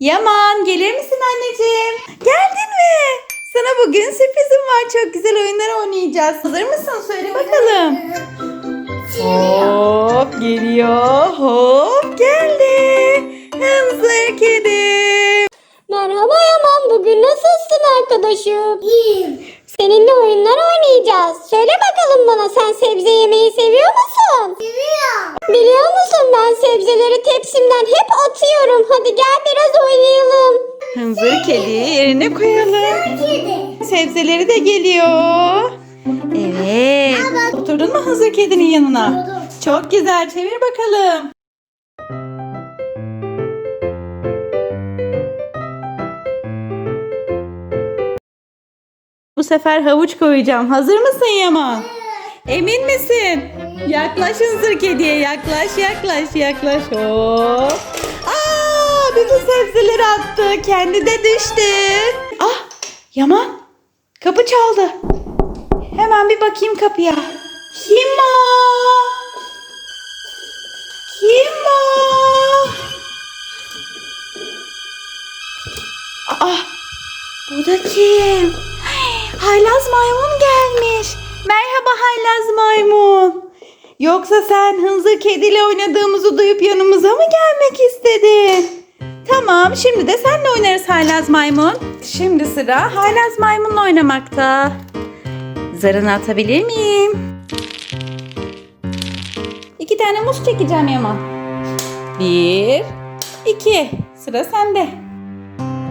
Yaman gelir misin anneciğim? Geldin mi? Sana bugün sürprizim var. Çok güzel oyunlar oynayacağız. Hazır mısın? Söyle bakalım. Hop geliyor. Hop geldi. Hınzır kedi. Merhaba Yaman, bugün nasılsın arkadaşım? İyiyim. Seninle oyunlar oynayacağız. Söyle bakalım bana sen sebze yemeyi seviyor musun? Seviyorum. Biliyor musun ben sebzeleri tepsimden hep atıyorum. Hadi gel biraz. Hınzır kedi yerine koyalım. Kedi. Sebzeleri de geliyor. Evet. Oturdun mu Hınzır kedinin yanına? Çok güzel. Çevir bakalım. Bu sefer havuç koyacağım. Hazır mısın Yaman? Emin misin? Yaklaş Hınzır kediye. Yaklaş, yaklaş, yaklaş. Hop. Bütün sebzeleri attı. Kendi de düştü. Ah, Yaman. Kapı çaldı. Hemen bir bakayım kapıya. Kim o? Kim o? Aa, bu da kim? Haylaz maymun gelmiş. Merhaba haylaz maymun. Yoksa sen hınzır kediyle oynadığımızı duyup yanımıza mı gelmek istedin? Tamam, şimdi de senle oynarız haylaz maymun. Şimdi sıra haylaz maymunla oynamakta. Zarını atabilir miyim? İki tane muz çekeceğim Yaman. Bir, iki. Sıra sende.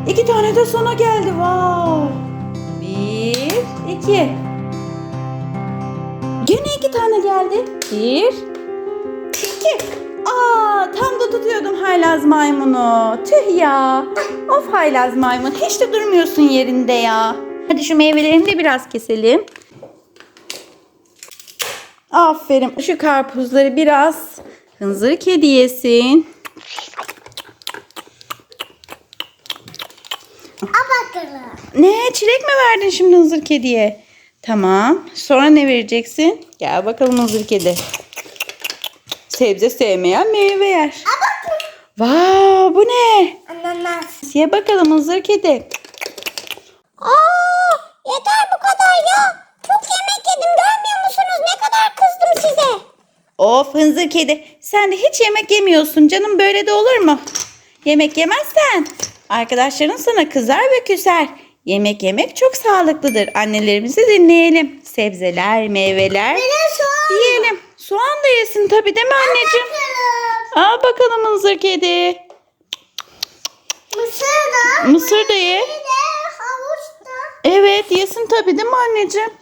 İki tane de sana geldi. Wow. Bir, iki. Gene iki tane geldi. Bir, iki. Aa, tam da tutuyordum haylaz maymunu. Tüh ya. Of haylaz maymun. Hiç de durmuyorsun yerinde ya. Hadi şu meyvelerini de biraz keselim. Aferin. Şu karpuzları biraz hınzır kedi yesin. Ne? Çilek mi verdin şimdi hınzır kediye? Tamam. Sonra ne vereceksin? Gel bakalım hınzır kedi. Sebze sevmeyen meyve yer. Vay bu ne? Ananas. Ye bakalım hınzır kedi. Aa, yeter bu kadar ya. Çok yemek yedim görmüyor musunuz? Ne kadar kızdım size. Of hınzır kedi. Sen de hiç yemek yemiyorsun. Canım böyle de olur mu? Yemek yemezsen arkadaşların sana kızar ve küser. Yemek yemek çok sağlıklıdır. Annelerimizi dinleyelim. Sebzeler, meyveler yiyelim. Soğan da yesin tabii değil mi anneciğim? Al bakalım mızır kedi. Mısır da. Mısır da ye. Evet yesin tabii değil mi anneciğim?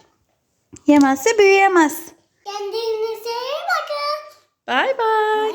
Yemezse büyüyemez. Kendinize iyi bakın. Bay bay.